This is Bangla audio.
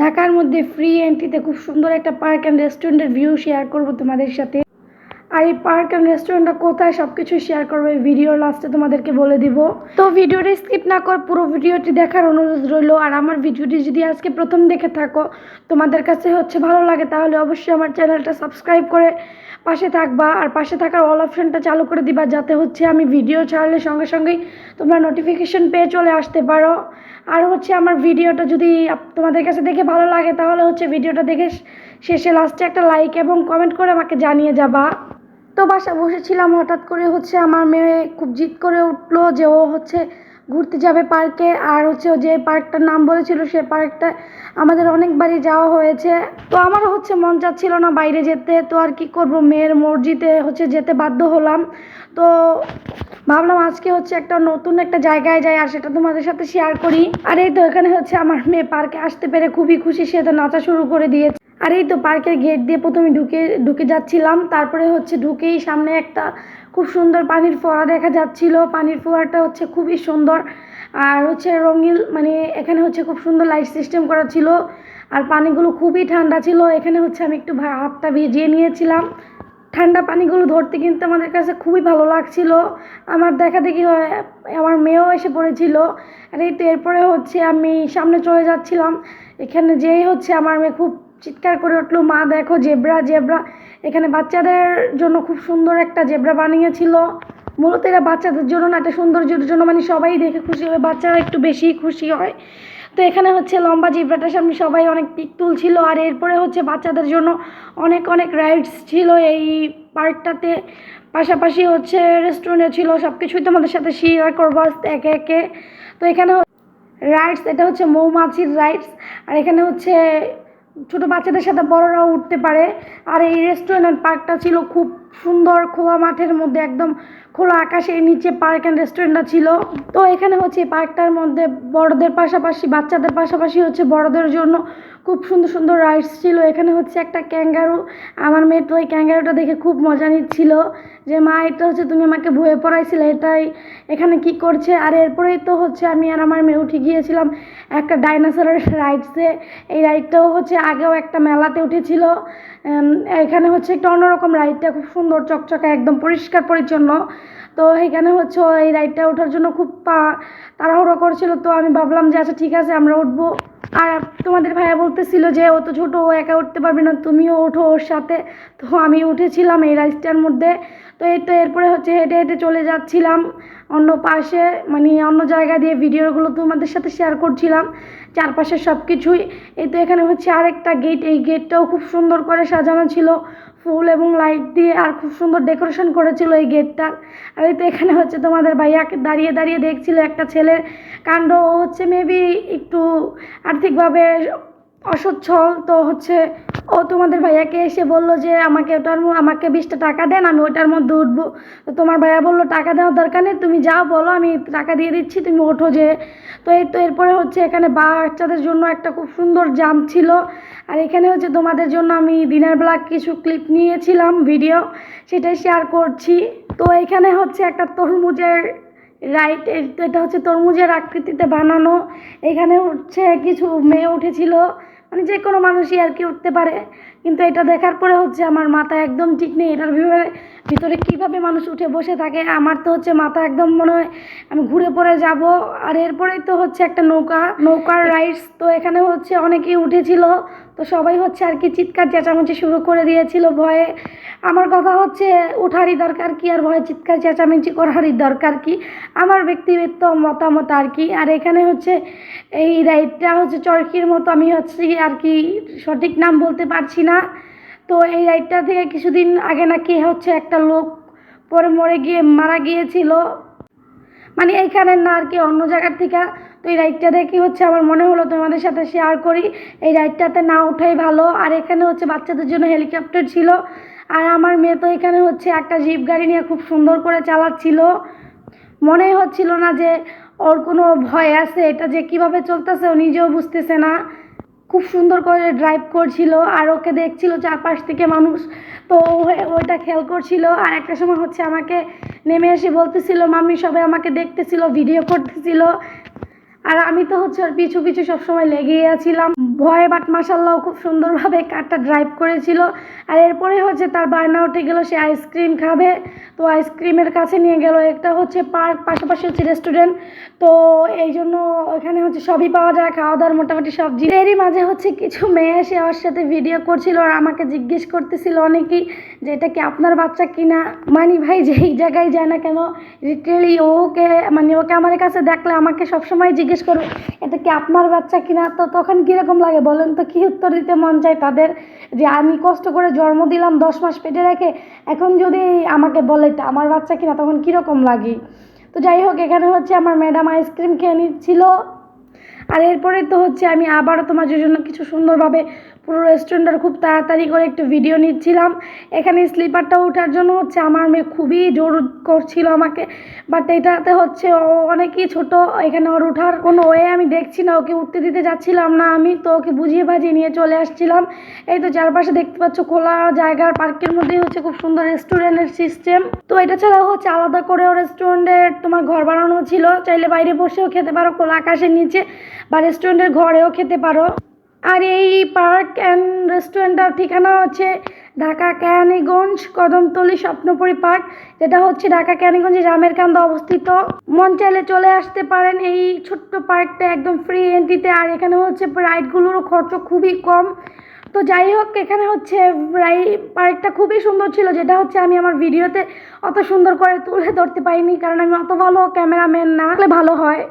ঢাকার মধ্যে ফ্রি এন্ট্রিতে খুব সুন্দর একটা পার্ক অ্যান্ড রেস্টুরেন্টের ভিউ শেয়ার করব তোমাদের সাথে। আর এই পার্ক অ্যান্ড রেস্টুরেন্টটা কোথায় সব কিছু শেয়ার করব এই ভিডিওর লাস্টে তোমাদেরকে বলে দিব। তো ভিডিওটা স্কিপ না কর পুরো ভিডিওটি দেখার অনুরোধ রইল। আর আমার ভিডিওটি যদি আজকে প্রথম দেখে থাকো, তোমাদের কাছে হচ্ছে ভালো লাগে, তাহলে অবশ্যই আমার চ্যানেলটা সাবস্ক্রাইব করে পাশে থাকবা আর পাশে থাকার অল অপশনটা চালু করে দিবা, যাতে হচ্ছে আমি ভিডিও ছাড়লে সঙ্গে সঙ্গেই তোমরা নোটিফিকেশন পেয়ে চলে আসতে পারো। আর হচ্ছে আমার ভিডিওটা যদি তোমাদের কাছে দেখে ভালো লাগে, তাহলে হচ্ছে ভিডিওটা দেখে শেষে লাস্টে একটা লাইক এবং কমেন্ট করে আমাকে জানিয়ে যাবা। তো বাসা বসেছিলাম, হঠাৎ করে হচ্ছে আমার মেয়ে খুব জিদ করে উঠল যে ও হচ্ছে ঘুরতে যাবে পার্কে। আর হচ্ছে যে পার্কটার নাম বলেছিল, সে পার্কটা আমাদের অনেকবারই যাওয়া হয়েছে। তো আমারও হচ্ছে মন চাচ্ছিল না বাইরে যেতে, তো আর কি করব? মেয়ের মসজিদে হচ্ছে যেতে বাধ্য হলাম। তো ভাবলাম আজকে হচ্ছে একটা নতুন একটা জায়গায় যাই, আর সেটা তোমাদের সাথে শেয়ার করি। আর এই তো এখানে হচ্ছে আমার মেয়ে পার্কে আসতে পেরে খুবই খুশি, সে তো নাচা শুরু করে দিয়েছে। আর এই তো পার্কের গেট দিয়ে প্রথমে ঢুকে ঢুকে যাচ্ছিলাম। তারপরে হচ্ছে ঢুকেই সামনে একটা খুব সুন্দর পানির ফোয়ারা দেখা যাচ্ছিল। পানির ফোয়ারাটা হচ্ছে খুবই সুন্দর। আর হচ্ছে রঙিন মানে এখানে হচ্ছে খুব সুন্দর লাইট সিস্টেম করা ছিল। আর পানিগুলো খুবই ঠান্ডা ছিল। এখানে হচ্ছে আমি একটু হাতটা ভিজিয়ে নিয়েছিলাম। ঠান্ডা পানিগুলো ধরতে কিন্তু আমাদের কাছে খুবই ভালো লাগছিল। আমার দেখা দেখি আমার মেয়েও এসে পড়েছিল। আর এই তো এরপরে হচ্ছে আমি সামনে চলে যাচ্ছিলাম। এখানে যেই হচ্ছে আমার মেয়ে খুব চিৎকার করে উঠল, মা, দেখো জেব্রা জেব্রা। এখানে বাচ্চাদের জন্য খুব সুন্দর একটা জেব্রা বানিয়েছিল। মূলত এটা বাচ্চাদের জন্য না, একটা সৌন্দর্যের জন্য মানে সবাই দেখে খুশি হবে, বাচ্চারা একটু বেশি খুশি হয়। তো এখানে হচ্ছে লম্বা জিব্রাটার সামনে সবাই অনেক পিক তুলছিল, আর এরপরে হচ্ছে বাচ্চাদের জন্য অনেক অনেক রাইডস ছিল এই পার্কটাতে। পাশাপাশি হচ্ছে রেস্টুরেন্টে ছিল সব কিছুই তোমাদের সাথে শেয়ার করব একে একে। তো এখানে রাইডস এটা হচ্ছে মৌমাছির রাইডস আর এখানে হচ্ছে ছোট বাচ্চাদের সাথে বড়রাও উঠতে পারে। আর এই রেস্টুরেন্ট পার্কটা ছিল খুব সুন্দর খোলা মাঠের মধ্যে একদম খোলা আকাশের নিচে পার্ক অ্যান্ড রেস্টুরেন্টটা ছিল। তো এখানে হচ্ছে পার্কটার মধ্যে বড়দের পাশাপাশি, বাচ্চাদের পাশাপাশি হচ্ছে বড়দের জন্য খুব সুন্দর সুন্দর রাইডস ছিল। এখানে হচ্ছে একটা ক্যাঙ্গারু আমার মেয়ে তো ওই ক্যাঙ্গারুটা দেখে খুব মজা নিচ্ছিল। যে, মা, এটা হচ্ছে তুমি আমাকে ভয়ে পড়াইছিলে, এটাই এখানে কি করছে? আর এরপরেই তো হচ্ছে আমি আর আমার মেয়ে উঠে গিয়েছিলাম একটা ডাইনোসরের রাইডসে এই রাইডটাও হচ্ছে আগেও একটা মেলাতে উঠেছিল। এখানে হচ্ছে একটা অন্যরকম রাইডটা খুব সুন্দর চকচকে, একদম পরিষ্কার পরিচ্ছন্ন। তো এখানে হচ্ছে এই রাইডটা ওঠার জন্য খুব পা- তাড়াহুড়ো করছিল। তো আমি ভাবলাম যে আচ্ছা ঠিক আছে, আমরা উঠবো। আর তোমাদের ভাইয়া বলতেছিল যে, ও তো ছোটো, ও একা উঠতে পারবে না, তুমিও ওঠো ওর সাথে। তো আমি উঠেছিলাম এই রাইডটার মধ্যে। তো এই তো এরপরে হচ্ছে হেঁটে হেঁটে চলে যাচ্ছিলাম অন্য পাশে মানে অন্য জায়গা দিয়ে ভিডিওগুলো তোমাদের সাথে শেয়ার করছিলাম, চারপাশে সব কিছুই এই তো এখানে হচ্ছে আরেকটা গেট এই গেটটাও খুব সুন্দর করে সাজানো ছিল। ফুল এবং লাইট দিয়ে আর খুব সুন্দর ডেকোরেশন করেছিল এই গেটটার আর এই তো এখানে হচ্ছে তোমাদের ভাইয়াকে দাঁড়িয়ে দাঁড়িয়ে দেখছিল একটা ছেলের কাণ্ড। ও হচ্ছে মেবি একটু আর্থিকভাবে অসচ্ছল। তো হচ্ছে, ও তোমাদের ভাইয়াকে এসে বলল যে, আমাকে ওটার আমাকে বিশটা টাকা দেন, আমি ওটার মধ্যে উঠবো। তো তোমার ভাইয়া বলল, টাকা দেওয়ার দরকার নেই, তুমি যাও, বলো, আমি টাকা দিয়ে দিচ্ছি, তুমি ওঠো যে। তো এই তো এরপরে হচ্ছে এখানে বাচ্চাদের জন্য একটা খুব সুন্দর জাম ছিল। আর এখানে হচ্ছে তোমাদের জন্য আমি দিনের বেলা কিছু ক্লিপ নিয়েছিলাম, ভিডিও, সেটাই শেয়ার করছি। তো এখানে হচ্ছে একটা তরমুজের রাইট এটা হচ্ছে তরমুজের আকৃতিতে বানানো। এখানে হচ্ছে কিছু মেয়ে উঠেছিল। মানে যে কোনো মানুষই আর কি উঠতে পারে। কিন্তু এটা দেখার পরে হচ্ছে আমার মাথা একদম ঠিক নেই। এটার ভিতরে ভিতরে কীভাবে মানুষ উঠে বসে থাকে, আমার তো হচ্ছে মাথা একদম মনে হয় আমি ঘুরে পড়ে যাব। আর এরপরেই তো হচ্ছে একটা নৌকা, নৌকার রাইডস তো এখানে হচ্ছে অনেকেই উঠেছিল। তো সবাই হচ্ছে আর কি চিৎকার চেঁচামেচি শুরু করে দিয়েছিল ভয়ে। আমার কথা হচ্ছে ওঠারই দরকার কি আর ভয়ে চিৎকার চেঁচামেচি করারই দরকার কি? আমার ব্যক্তিগত মতামত আর কি। আর এখানে হচ্ছে এই রাইডটা হচ্ছে চরকির মতো আমি হচ্ছে আর কি সঠিক নাম বলতে পারছি না। তো এই রাইডটা থেকে কিছুদিন আগে নাকি হচ্ছে একটা লোক পরে মরে গিয়ে মারা গিয়েছিল। মানে এইখানে না আর কি, অন্য জায়গার থেকে। তো এই রাইডটা দেখে হচ্ছে আমার মনে হলো তোমাদের সাথে শেয়ার করি। এই রাইডটাতে না ওঠাই ভালো। আর এখানে হচ্ছে বাচ্চাদের জন্য হেলিকপ্টার ছিল। আর আমার মেয়ে তো এখানে হচ্ছে একটা জিপ গাড়ি নিয়ে খুব সুন্দর করে চালাচ্ছিল। মনে হচ্ছিল না যে ওর কোনো ভয় আছে, এটা যে কীভাবে চলতেছে ও নিজেও বুঝতেছে না। খুব সুন্দর করে ড্রাইভ করছিল আর ওকে দেখছিল চারপাশ থেকে মানুষ। তো ওইটা খেয়াল করছিল। আর একটা সময় হচ্ছে আমাকে নেমে এসে বলতেছিল, মাম্মি সবাই আমাকে দেখতেছিল ভিডিও করতেছিল। আর আমি তো হচ্ছে ওর পিছু পিছু সবসময় লেগেই আছিলাম। ভয়ে বাট মাসাল্লাহ খুব সুন্দরভাবে কারটা ড্রাইভ করেছিল। আর এরপরে হচ্ছে তার বায়না উঠে গেল, সে আইসক্রিম খাবে। তো আইসক্রিমের কাছে নিয়ে গেল একটা হচ্ছে পার্ক পাশাপাশি হচ্ছে রেস্টুরেন্ট তো এই জন্য ওখানে হচ্ছে সবই পাওয়া যায় খাওয়া দাওয়ার মোটামুটি সব এরই মাঝে হচ্ছে কিছু মেয়ে এসে ওর সাথে ভিডিও করছিল আর আমাকে জিজ্ঞেস করতেছিল অনেকেই যে এটা কি আপনার বাচ্চা কিনা? মানি ভাই যেই জায়গায় যায় না কেন লিটারেলি ওকে মানে ওকে আমার কাছে দেখলে আমাকে সবসময় জিজ্ঞেস করবে, এটা কি আপনার বাচ্চা কিনা? তো তখন কীরকম লাগে বলেন তো, কী উত্তর দিতে মন চায় তাদের? যে আমি কষ্ট করে জন্ম দিলাম, দশ মাস পেটে রেখে, এখন যদি আমাকে বলে এটা আমার বাচ্চা কিনা, তখন কীরকম লাগে? তো যাই হোক, এখানে হচ্ছে আমার ম্যাডাম আইসক্রিম খেয়ে নিচ্ছিল। আর এরপরে তো হচ্ছে আমি আবারও তোমাদের জন্য কিছু সুন্দরভাবে পুরো রেস্টুরেন্টের খুব তাড়াতাড়ি করে একটু ভিডিও নিচ্ছিলাম। এখানে স্লিপারটা ওঠার জন্য হচ্ছে আমার মেয়ে খুবই জোর করছিল আমাকে। বাট এটাতে হচ্ছে অনেকই ছোট, এখানে ওর ওঠার কোনো ওয়ে আমি দেখছি না। ওকে উঠতে দিতে যাচ্ছিলাম না আমি, তো ওকে বুঝিয়ে বাজিয়ে নিয়ে চলে আসছিলাম। এই তো চারপাশে দেখতে পাচ্ছ খোলা জায়গার পার্কের মধ্যেই হচ্ছে খুব সুন্দর রেস্টুরেন্টের সিস্টেম তো এটা ছাড়াও হচ্ছে আলাদা করেও রেস্টুরেন্টের তোমার ঘর বানানো ছিল। চাইলে বাইরে বসেও খেতে পারো, খোলা আকাশের নিচে। বা রেস্টুরেন্টের ঘরেও খেতে পারো। আর এই পার্ক অ্যান্ড রেস্টুরেন্টটার ঠিকানা হচ্ছে ঢাকা কেরানীগঞ্জ কদমতলি স্বপ্নপুরী পার্ক, যেটা হচ্ছে ঢাকা কেরানীগঞ্জে জামের কান্দা অবস্থিত। মন চাইলে চলে আসতে পারেন এই ছোট্ট পার্কটা একদম ফ্রি এন্ট্রিতে আর এখানে হচ্ছে রাইডগুলোরও খরচ খুবই কম। তো যাই হোক, এখানে হচ্ছে রাই, পার্কটা খুবই সুন্দর ছিল, যেটা হচ্ছে আমি আমার ভিডিওতে অত সুন্দর করে তুলে ধরতে পারিনি, কারণ আমি অত ভালো ক্যামেরাম্যান না। ভালো হয়।